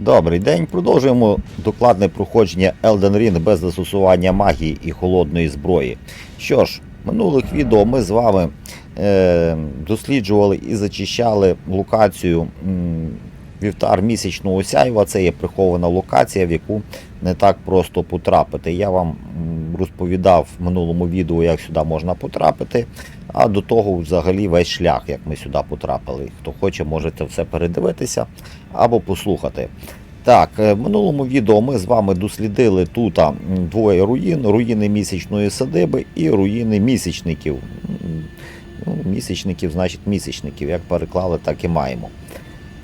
Добрий день. Продовжуємо докладне проходження Elden Ring без застосування магії і холодної зброї. Що ж, минулих відео ми з вами е, досліджували і зачищали локацію вівтар місячного сяйва. Це є прихована локація, в яку не так просто потрапити. Я вам розповідав в минулому відео, як сюди можна потрапити. А до того взагалі весь шлях, як ми сюди потрапили. Хто хоче, можете все передивитися або послухати. Так, е, в минулому відео ми з вами дослідили тут двоє руїн: руїни місячної садиби і руїни місячників. Ну, місячників, значить місячників. Як переклали, так і маємо.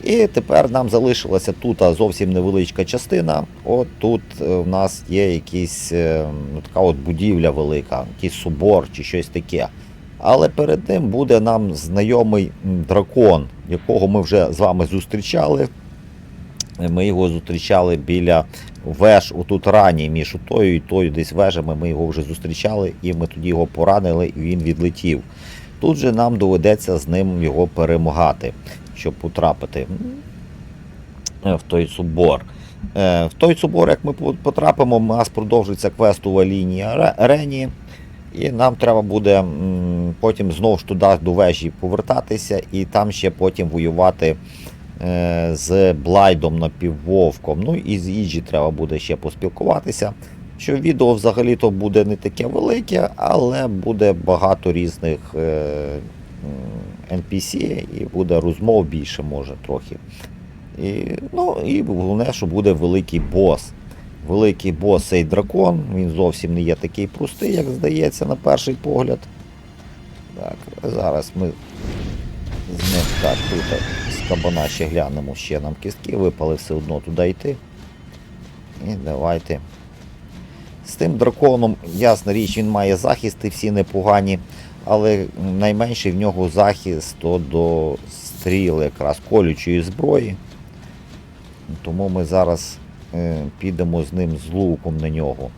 І тепер нам залишилася тут зовсім невеличка частина. От тут е, в нас є якийсь, е, ну, така от будівля велика, якийсь собор чи щось таке. Але перед ним буде нам знайомий дракон, якого ми вже з вами зустрічали. Ми його зустрічали біля веж отут рані між тою і тою десь вежами. Ми його вже зустрічали, і ми тоді його поранили, і він відлетів. Тут же нам доведеться з ним його перемагати, щоб потрапити е, в той собор. Е, В той собор, як ми потрапимо, у нас продовжиться квестова лінія Ре- Рені. І нам треба буде потім знову ж туди до вежі повертатися, і там ще потім воювати е, з Блайдом напіввовком. Ну і з Іджі треба буде ще поспілкуватися. Що відео взагалі-то буде не таке велике, але буде багато різних NPC і буде розмов більше, може трохи. І, ну, і головне, що буде великий бос. Великий бос цей дракон, він зовсім не є такий простий, як здається, на перший погляд. Так, зараз ми з ним так, тут з кабана ще глянемо, ще нам кістки випали, все одно туди йти. І давайте. З тим драконом, ясна річ, він має захисти всі непогані, але найменший в нього захист то до стріли якраз колючої зброї. Тому ми зараз е, підемо з ним з луком на нього.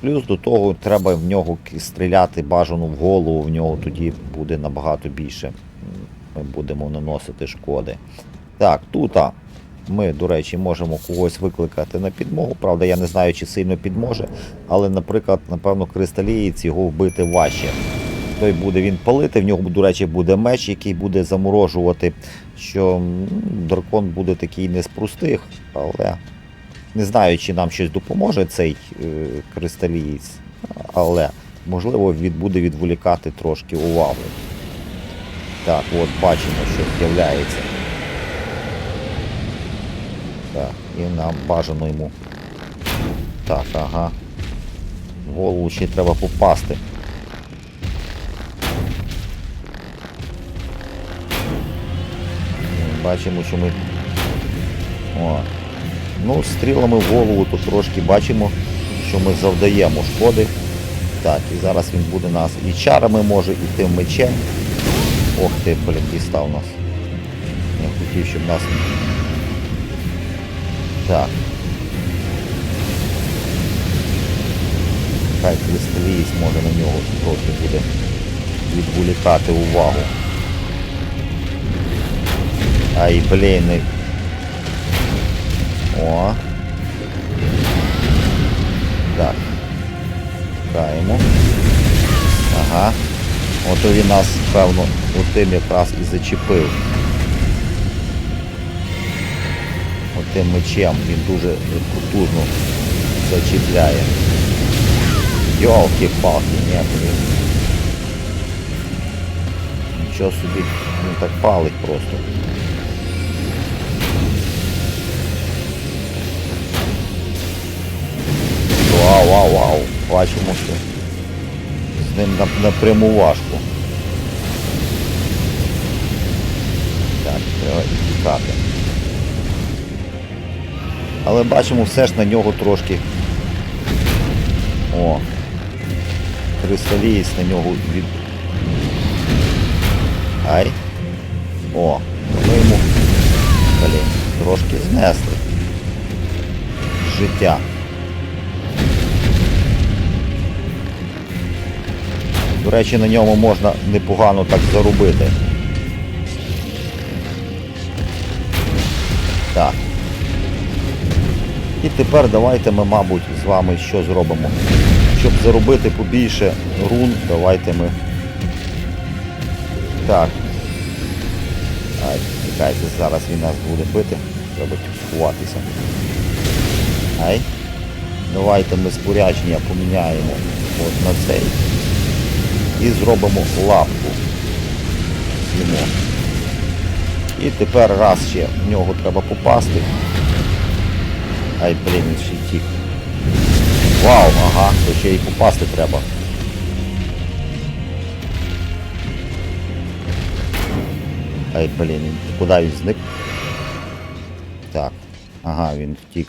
Плюс до того треба в нього стріляти бажано в голову, в нього тоді буде набагато більше. Ми будемо наносити шкоди. Так, тут ми, до речі, можемо когось викликати на підмогу. Правда, я не знаю, чи сильно підможе, але, наприклад, напевно, кристалієць його вбити важче. Той буде він палити, в нього, до речі, буде меч, який буде заморожувати, що дракон буде такий не з простих, але не знаю, чи нам щось допоможе цей е, кристалієць, але можливо від, буде відволікати трошки увагу. Так, от бачимо, що з'являється. Так, і нам бажано йому. Так, ага. В голову ще треба попасти. Бачимо, що ми. О. Ну, стрілами в голову тут трошки бачимо, що ми завдаємо шкоди. Так, і зараз він буде нас і чарами може, і тим мечем. Ох ти, блін, дістав нас. Я хотів, щоб нас. Так. Хай кристалієць може на нього трохи буде відволікати увагу. Ай, блін. не- О. Так. Чекаємо. Ага. Ото він нас, певно, отим якраз і зачепив. Отим мечем він дуже потужно зачіпляє. Йолки-палки, ні, блін. Нічого собі, він так палить просто. Вау, вау, вау. Бачимо, що з ним напряму важко. Так, треба і тікати. Але бачимо все ж на нього трошки. О. Кристалієць на нього від. Ай. О, ми йому. Блін, трошки знесли. Життя. До речі, на ньому можна непогано так заробити. Так. І тепер давайте ми, мабуть, з вами що зробимо. Щоб заробити побільше рун, давайте ми. Так. Ай, чекайте, зараз він нас буде бити. Треба ховатися. Ай. Давайте ми спорядження поміняємо от на цей. І зробимо лапку. Йому. І тепер раз ще в нього треба попасти. Ай, блін, він ще тік. Вау, ага, то ще й попасти треба. Ай, блін, куди він зник? Так. Ага, він втік.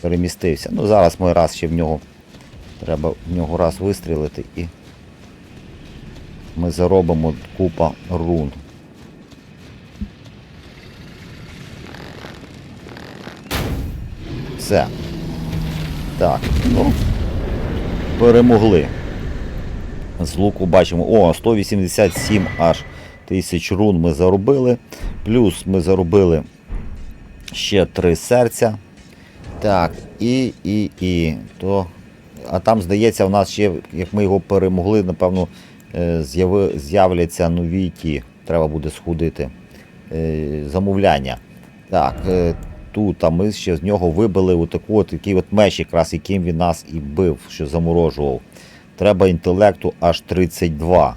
Перемістився. Ну зараз ми раз ще в нього. Треба в нього раз вистрілити і ми заробимо купа рун. Все. Так, ну. Перемогли. З луку бачимо. О, 187 аж тисяч рун ми заробили. Плюс ми заробили ще три серця. Так, і, і, і. То, а там, здається, у нас ще, як ми його перемогли, напевно, з'являться нові ті. Треба буде сходити. е, Замовляння. Так, е, тут а ми ще з нього вибили отаку, от, такий от меч, якраз яким він нас і бив, що заморожував. Треба інтелекту аж 32.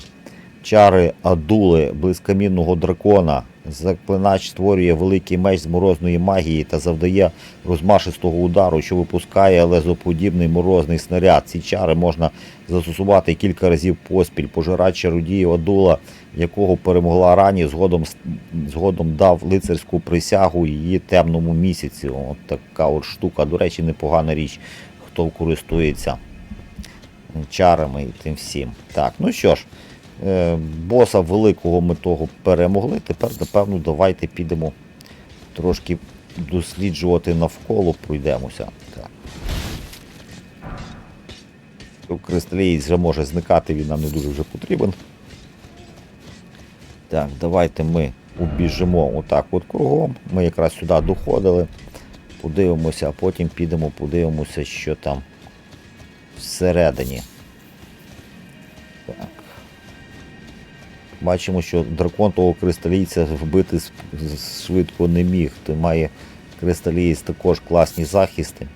Чари Адули, блискамінного дракона. Заклинач створює великий меч з морозної магії та завдає розмашистого удару, що випускає лезоподібний морозний снаряд. Ці чари можна застосувати кілька разів поспіль. Пожирач чародіїв Адула, якого перемогла рані, згодом, згодом дав лицарську присягу її темному місяці. От така от штука. До речі, непогана річ, хто користується чарами і тим всім. Так, ну що ж, боса великого ми того перемогли. Тепер, напевно, давайте підемо трошки досліджувати навколо, пройдемося. Так. Кристалієць вже може зникати, він нам не дуже вже потрібен. Так, давайте ми убіжимо отак от кругом. Ми якраз сюди доходили. Подивимося, а потім підемо, подивимося, що там всередині. Так. Бачимо, що дракон того кристалійця вбити швидко не міг. То має кристалієць також класні захисти.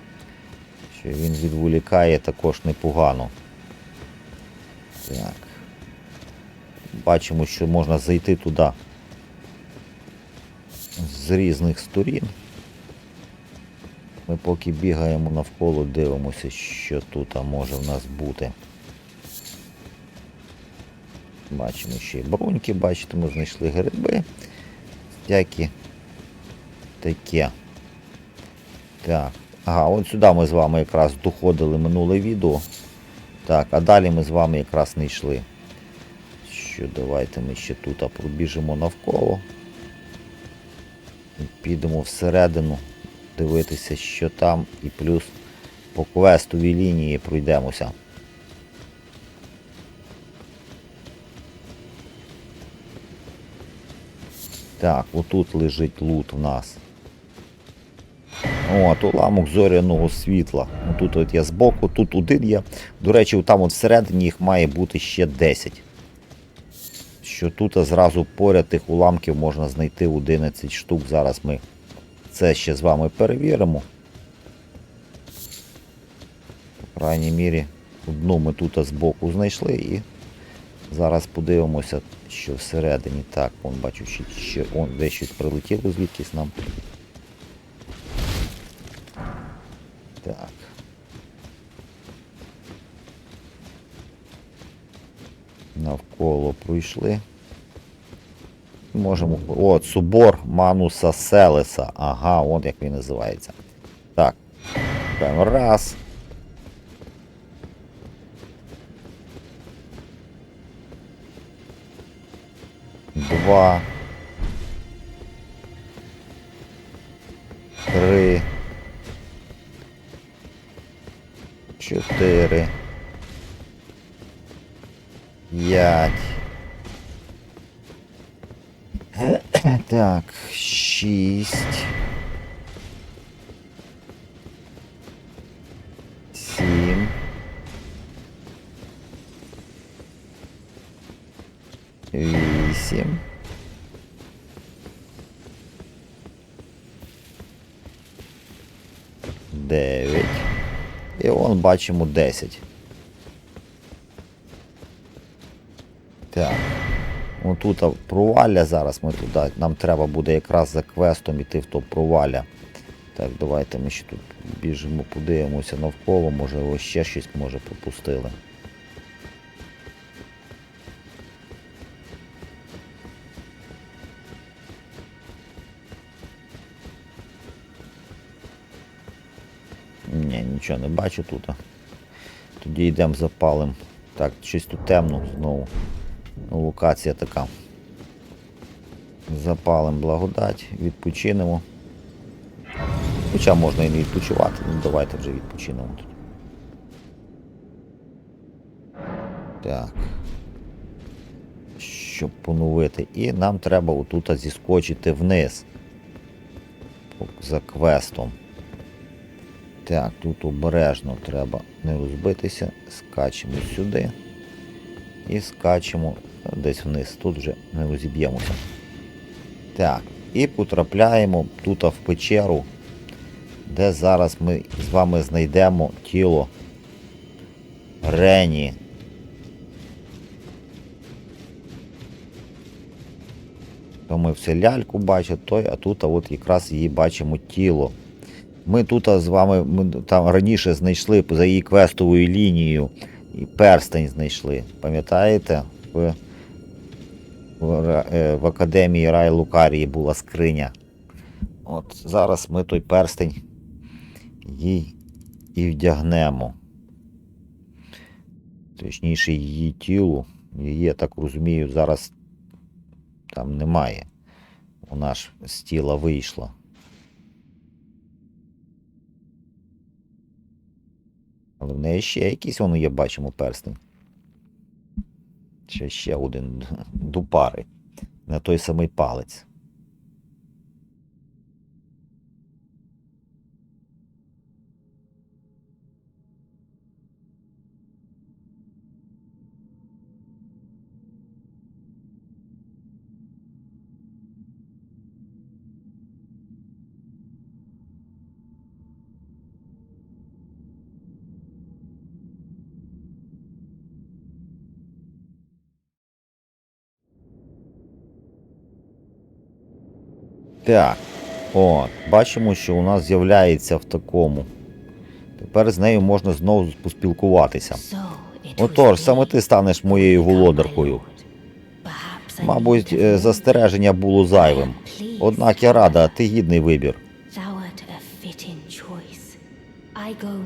Що він відволікає також непогано. Так. Бачимо, що можна зайти туди з різних сторін. Ми поки бігаємо навколо, дивимося, що тут може в нас бути. Бачимо ще й бруньки, бачите, ми знайшли гриби. Всякі таке. Так. Ага, от сюди ми з вами якраз доходили минуле відео. Так, а далі ми з вами якраз не йшли. Що давайте ми ще тут а, пробіжимо навколо. І підемо всередину дивитися, що там, і плюс по квестовій лінії пройдемося. Так, отут лежить лут в нас. О, то ламок зоряного світла. Тут от я збоку, тут один є. До речі, там от всередині їх має бути ще 10. Що тут зразу поряд тих уламків можна знайти 11 штук. Зараз ми це ще з вами перевіримо. По крайній мірі, одну ми тут збоку знайшли і зараз подивимося, що всередині. Так, вон бачу, ще он, десь щось прилетіло звідкись нам. Так. Навколо пройшли. Можемо. От, собор Мануса Селеса. Ага, от як він називається. Так. Раз. Два. Три. Чотири. П'ять. Так, шість. Бачимо 10. Так. Отут тут провалля зараз ми туди. Нам треба буде якраз за квестом іти в то провалля. Так, давайте ми ще тут біжимо, подивимося навколо, може ще щось може пропустили. Ні, нічого не бачу тут. Тоді йдемо запалим. Так, щось тут темно знову. Ну, локація така. Запалим благодать, відпочинемо. Хоча можна і не відпочивати, ну давайте вже відпочинемо тут. Так. Щоб поновити. І нам треба отут зіскочити вниз. За квестом. Так, тут обережно треба не розбитися. Скачемо сюди. І скачемо десь вниз. Тут вже не розіб'ємося. Так, і потрапляємо тут в печеру, де зараз ми з вами знайдемо тіло Рені. То ми все ляльку бачимо, той, а тут а от якраз її бачимо тіло. Ми тут з вами ми там раніше знайшли за її квестовою лінією і перстень знайшли. Пам'ятаєте? В, в, е, в Академії Рай Лукарії була скриня. От зараз ми той перстень їй і вдягнемо. Точніше, її тілу. Її, я так розумію, зараз там немає. Вона ж з тіла вийшла. Але в неї ще якийсь воно є, бачимо, перстень. Ще ще один до пари. На той самий палець. Так. От, бачимо, що у нас з'являється в такому. Тепер з нею можна знову поспілкуватися. Отож, саме ти станеш моєю володаркою. Мабуть, е, застереження було зайвим. Однак я рада, ти гідний вибір.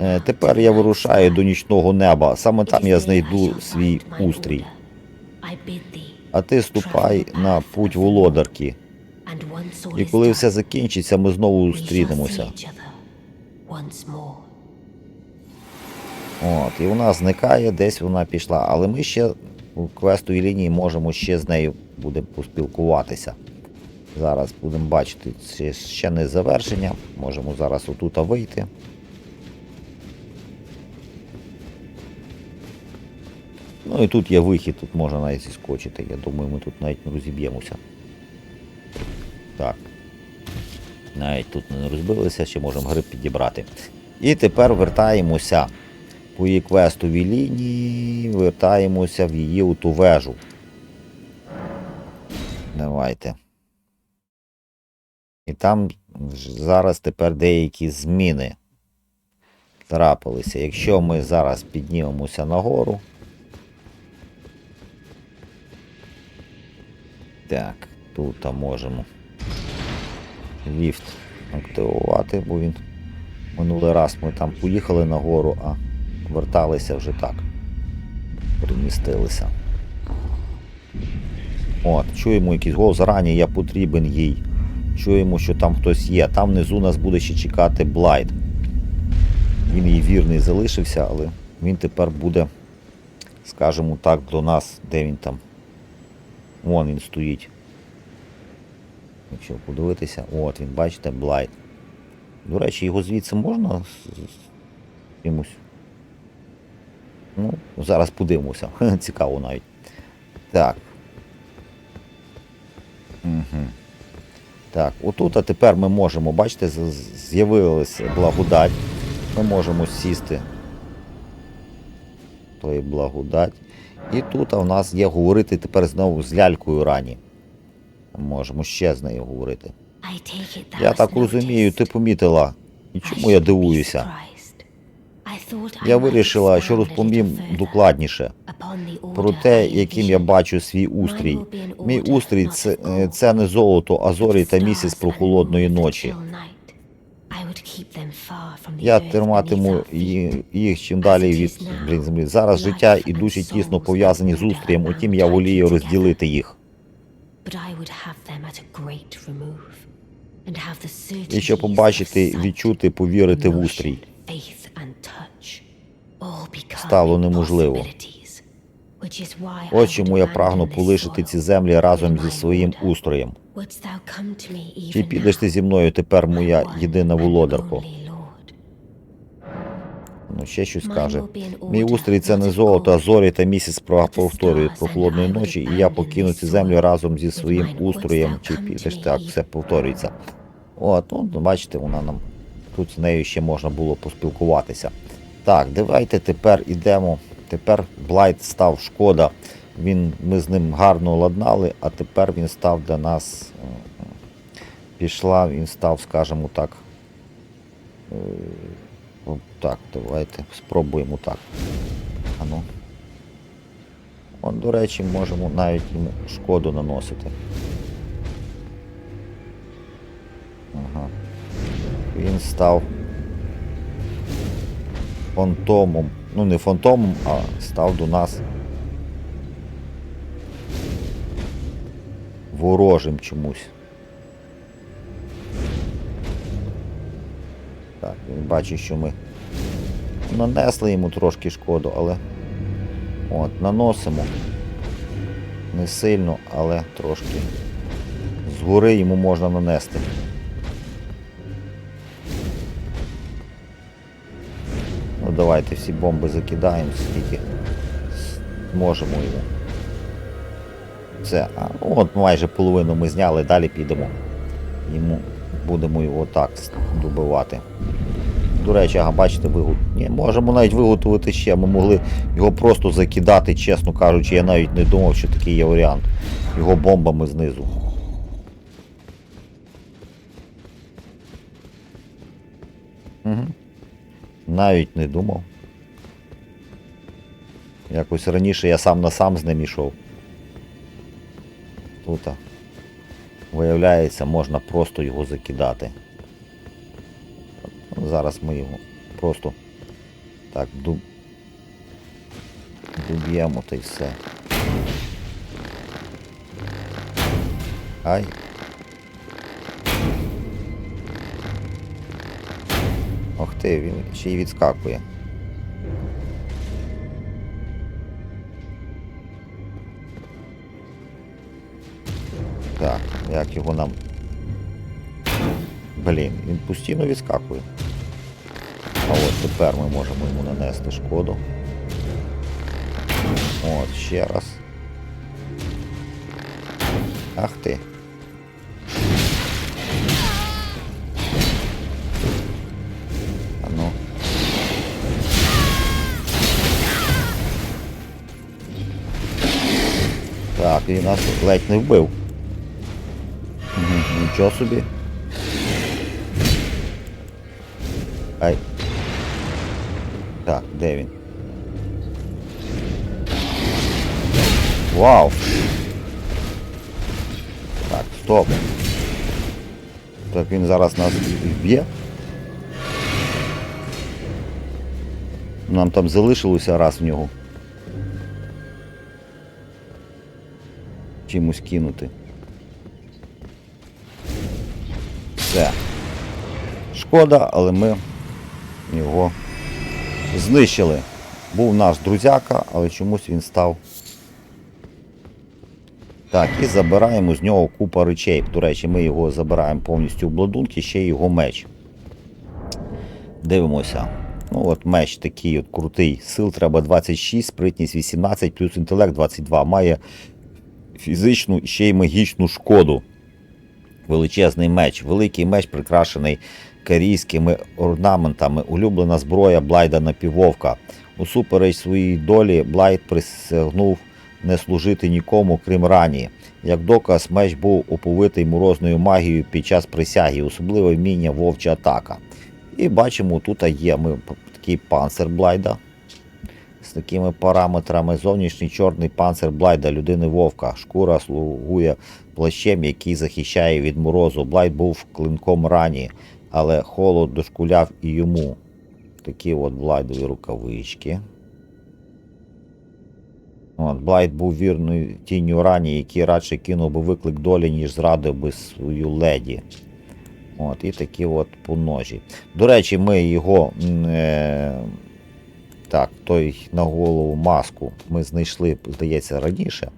Е, Тепер я вирушаю до нічного неба. Саме там я знайду свій устрій. А ти ступай на путь володарки. І коли все закінчиться, ми знову зустрінемося. От, і вона зникає, десь вона пішла. Але ми ще у квестовій лінії можемо ще з нею будемо поспілкуватися. Зараз будемо бачити, це ще не завершення. Можемо зараз отут вийти. Ну і тут є вихід, тут можна навіть зіскочити. Я думаю, ми тут навіть не розіб'ємося. Так. Навіть тут не розбилися, ще можемо гриб підібрати. І тепер вертаємося по її квестовій лінії, вертаємося в її у ту вежу. Давайте. І там зараз тепер деякі зміни трапилися. Якщо ми зараз піднімемося нагору. Так, тут можемо ліфт активувати, бо він минулий раз ми там поїхали нагору, а верталися вже так. Перемістилися. От, чуємо якийсь голос, зарані я потрібен їй. Чуємо, що там хтось є. Там внизу нас буде ще чекати Блайт. Він їй вірний залишився, але він тепер буде, скажімо так, до нас, де він там. Вон він стоїть. Якщо подивитися, от він, бачите, Блайт. До речі, його звідси можна з. Ну, зараз подивимося. Цікаво навіть. Так. Так, отут, а тепер ми можемо, бачите, з'явилася благодать. Ми можемо сісти. То є благодать. І тут в нас є говорити тепер знову з лялькою рані. Можемо ще з нею говорити. Я так розумію, ти помітила. І чому я дивуюся? Я вирішила, що розповім докладніше про те, яким я бачу свій устрій. Мій устрій це, е, це не золото, а зорі та місяць прохолодної ночі. Я триматиму їх чим далі від землі. Зараз життя і душі тісно пов'язані з устрієм, утім я волію розділити їх. І щоб побачити, відчути, повірити в устрій. Стало неможливо. Ось чому я прагну полишити ці землі разом зі своїм устроєм. Чи підеш ти зі мною тепер, моя єдина володарко? Ну, ще щось каже. Мій устрій це не золото, а зорі та місяць про- повторюють про холодної ночі, і я покину ці землі разом зі своїм устроєм. Чи підеш так, все повторюється. От, ну, бачите, вона нам тут з нею ще можна було поспілкуватися. Так, давайте тепер ідемо. Тепер Блайт став шкода. Він, ми з ним гарно ладнали, а тепер він став для нас. е, Пішла, він став, скажімо так. Е, Так, давайте спробуємо так. Ану. Он, до речі, можемо навіть йому шкоду наносити. Ага. Він став фантомом. Ну, не фантомом, а став до нас ворожим чомусь. Бачить, що ми нанесли йому трошки шкоду, але от, наносимо. Не сильно, але трошки. Згори йому можна нанести. Ну давайте всі бомби закидаємо, скільки можемо йому. Це, а, от майже половину ми зняли, далі підемо. Йому будемо його так добивати. До речі, ага, бачите, вигот. Ні, можемо навіть виготовити ще. Ми могли його просто закидати, чесно кажучи, я навіть не думав, що такий є варіант. Його бомбами знизу. Угу. Навіть не думав. Якось раніше я сам на сам з ним ішов. Тут, виявляється, можна просто його закидати. Зараз ми його просто так дуб... доб'ємо та й все. Ай. Ох ти, він ще й відскакує. Так, як його нам. Блін, він постійно відскакує. А от тепер ми можемо йому нанести шкоду. От, ще раз. Ах ти. А ну. Так, він нас ледь не вбив. Мгм, Нічого собі. Ай. Так, де він? Вау! Так, стоп. Так він зараз нас вб'є. Нам там залишилося раз в нього. Чимось кинути. Все. Шкода, але ми його знищили. Був наш друзяка, але чомусь він став. Так, і забираємо з нього купа речей. До речі, ми його забираємо повністю в бладунки, ще його меч. Дивимося. Ну от меч такий от крутий. Сил треба 26, спритність 18, плюс інтелект 22. Має фізичну ще й магічну шкоду. величезний меч. Великий меч, прикрашений карійськими орнаментами, улюблена зброя Блайда напіввовка. Усупереч своїй долі, Блайд присягнув не служити нікому, крім рані. Як доказ, меч був оповитий морозною магією під час присяги, особливе вміння вовча атака. І бачимо, тут є ми такий панцир Блайда з такими параметрами. Зовнішній чорний панцир Блайда, людини вовка. Шкура слугує плащем, який захищає від морозу. Блайд був клинком рані, але холод дошкуляв і йому. Такі от Блайдові рукавички. От, Блайд був вірною тінню рані, який радше кинув би виклик долі, ніж зрадив би свою леді. От, і такі от поножі. До речі, ми його. Е, так, той на голову маску ми знайшли, здається, раніше.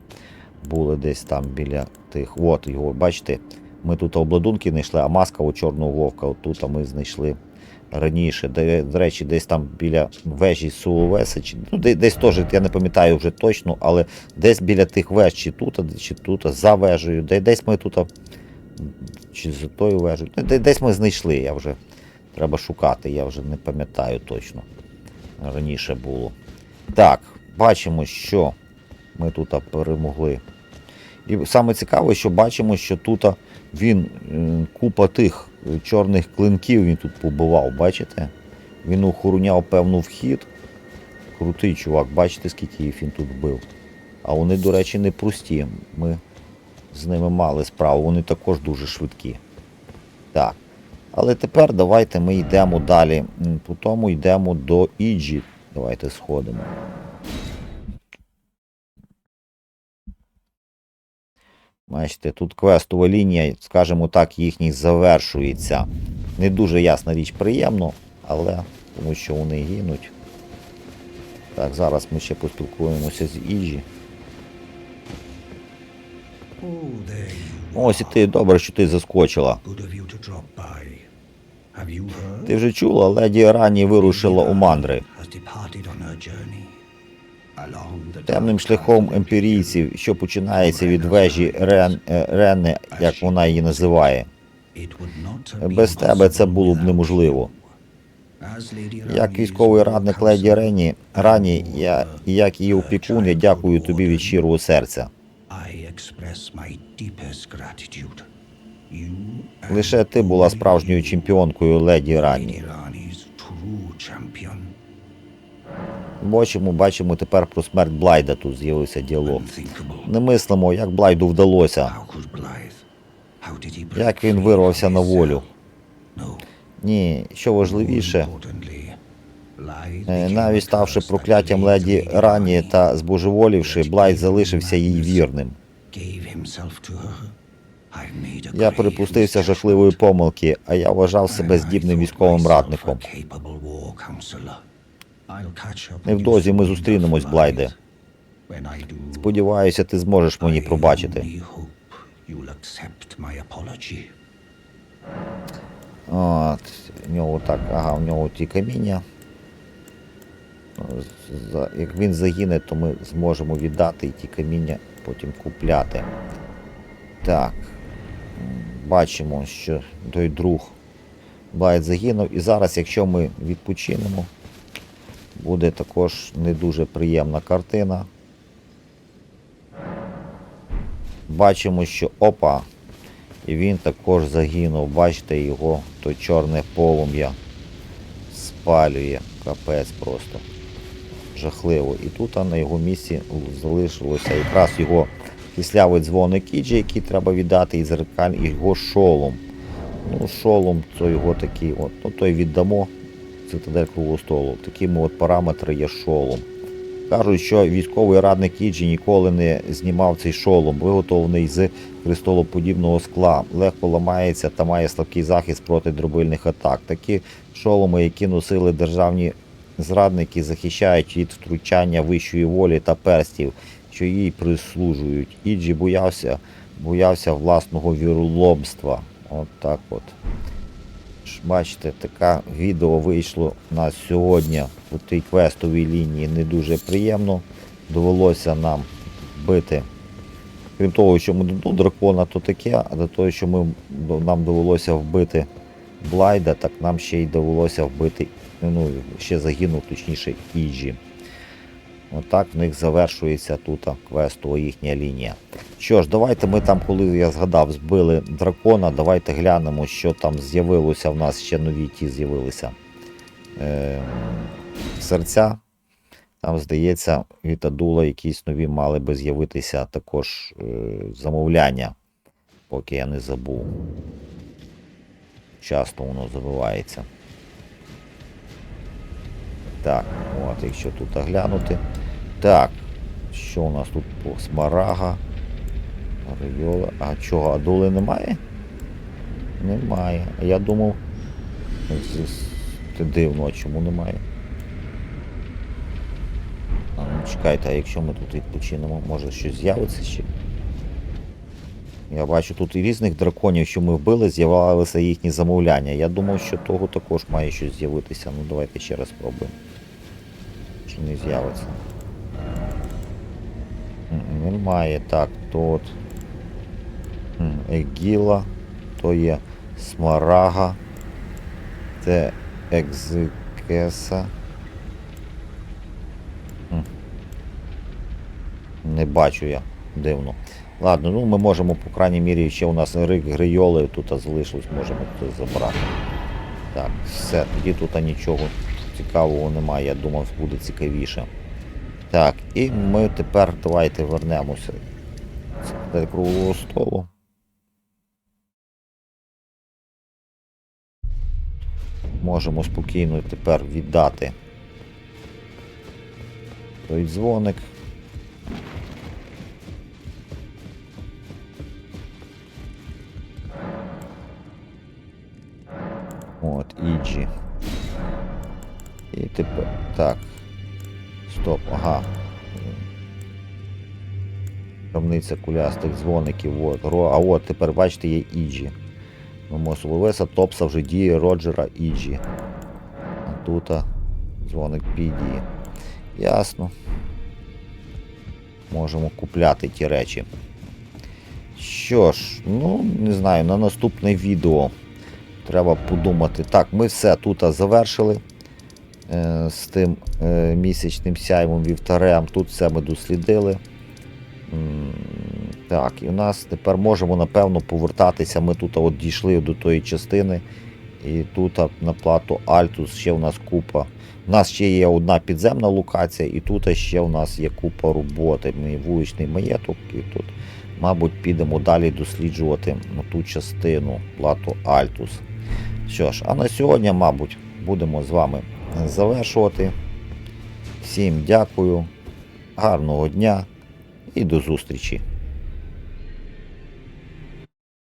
Були десь там біля тих. От його, бачите, ми тут обладунки знайшли, а маска у чорного вовка. От тут ми знайшли раніше. Де, до речі, десь там біля вежі Суловеса, чи ну, десь теж, я не пам'ятаю вже точно, але десь біля тих веж, чи тут, чи тут, за вежею, де, десь ми тут, чи за тою вежею. Де- Десь ми знайшли, я вже треба шукати, я вже не пам'ятаю точно. Раніше було. Так, бачимо, що ми тут перемогли. І саме цікаве, що бачимо, що тут він е, купа тих е, чорних клинків він тут побивав, бачите? Він охороняв певну вхід. Крутий чувак, бачите, скільки їх він тут вбив. А вони, до речі, не прості. Ми з ними мали справу, вони також дуже швидкі. Так. Але тепер давайте ми йдемо далі. По тому йдемо до Іджі. Давайте сходимо. Бачите, тут квестова лінія, скажімо так, їхній завершується. Не дуже ясна річ приємно, але тому що вони гинуть. Так, зараз ми ще поспілкуємося з you Ось і ти, добре, що ти заскочила. Ти вже чула, леді Рані вирушила у мандри. Темним шляхом емпірійців, що починається від вежі Рен, е, Ренни, як вона її називає. Без тебе це було б неможливо. Як військовий радник леді Рені, Рані, я, як її опікун, я дякую тобі від щирого серця. Лише ти була справжньою чемпіонкою леді Рані. Бачимо, бачимо тепер про смерть Блайда тут з'явився діалог. Не мислимо, як Блайду вдалося, як він вирвався на волю. Ні, що важливіше, Е, Навіть ставши прокляттям леді Рані та збожеволівши, Блайд залишився їй вірним. Я припустився жахливої помилки, а я вважав себе здібним військовим радником. Невдовзі ми зустрінемось, Блайде. Сподіваюся, ти зможеш мені пробачити. От, в нього так, ага, в нього ті каміння. Як він загине, то ми зможемо віддати і ті каміння потім купляти. Так. Бачимо, що той друг Блайд загинув. І зараз, якщо ми відпочинемо, буде також не дуже приємна картина. Бачимо, що опа, і він також загинув. Бачите, його то чорне полум'я спалює. Капець просто. Жахливо. І тут на його місці залишилося якраз його кислявий дзвоник Іджі, який треба віддати, і зеркаль, і його шолом. Ну, шолом, то його такий, от, ну той віддамо. Цитадель круглого столу. Такими от параметри є шолом. Кажуть, що військовий радник Іджі ніколи не знімав цей шолом, виготовлений з кристалоподібного скла, легко ламається та має слабкий захист проти дробильних атак. Такі шоломи, які носили державні зрадники, захищають від втручання вищої волі та перстів, що їй прислужують. Іджі боявся, боявся власного віроломства. От так от. Бачите, таке відео вийшло у нас сьогодні у тій квестовій лінії не дуже приємно. Довелося нам бити крім того, що ми ну, дракона то таке, а до того, що ми, нам довелося вбити Блайда, так нам ще й довелося вбити, ну, ще загинув, точніше, Іджі. Отак в них завершується тут квестова їхня лінія. Що ж, давайте ми там, коли я згадав, збили дракона, давайте глянемо, що там з'явилося в нас, ще нові ті з'явилися. Е, серця. Там, здається, від Адула якісь нові мали би з'явитися також е, замовляння, поки я не забув. Часто воно забивається. Так, от, якщо тут оглянути. Так, що у нас тут по смарага? Райола. А чого, Адули немає? Немає. А я думав. Це дивно, а чому немає? А, ну, чекайте, а якщо ми тут відпочинемо, може щось з'явиться ще? Я бачу тут і різних драконів, що ми вбили, з'явилися їхні замовляння. Я думав, що того також має щось з'явитися. Ну давайте ще раз спробуємо. Не з'явиться? Немає. Так, м, Егіла, то є Смарага, це Екзикеса. Не бачу я. Дивно. Ладно, ну ми можемо, по крайній мірі, ще у нас рик грийоли тут залишилось, можемо тут забрати. Так, все, тоді тут нічого цікавого немає, я думав, буде цікавіше. Так, і ми тепер давайте вернемося до круглого столу. Можемо спокійно тепер віддати той дзвоник. От, Іджі. І тепер. Так. Стоп, ага. Крамниця кулястих дзвоників. От. А от тепер бачите є Іджі. Мимос Левеса Топса вже діє Роджера Іджі. А тут дзвоник підії. Ясно. Можемо купляти ті речі. Що ж, ну, не знаю, на наступне відео треба подумати. Так, ми все тут завершили з тим е, місячним сяйвом вівтарем. Тут все ми дослідили. Так, і у нас тепер можемо, напевно, повертатися. Ми тут от дійшли до тої частини. І тут на плату Альтус ще у нас купа. У нас ще є одна підземна локація, і тут ще у нас є купа роботи. Мій вуличний маєток, і тут, мабуть, підемо далі досліджувати ту частину плату Альтус. Що ж, а на сьогодні, мабуть, будемо з вами завершувати. Всім дякую, гарного дня і до зустрічі!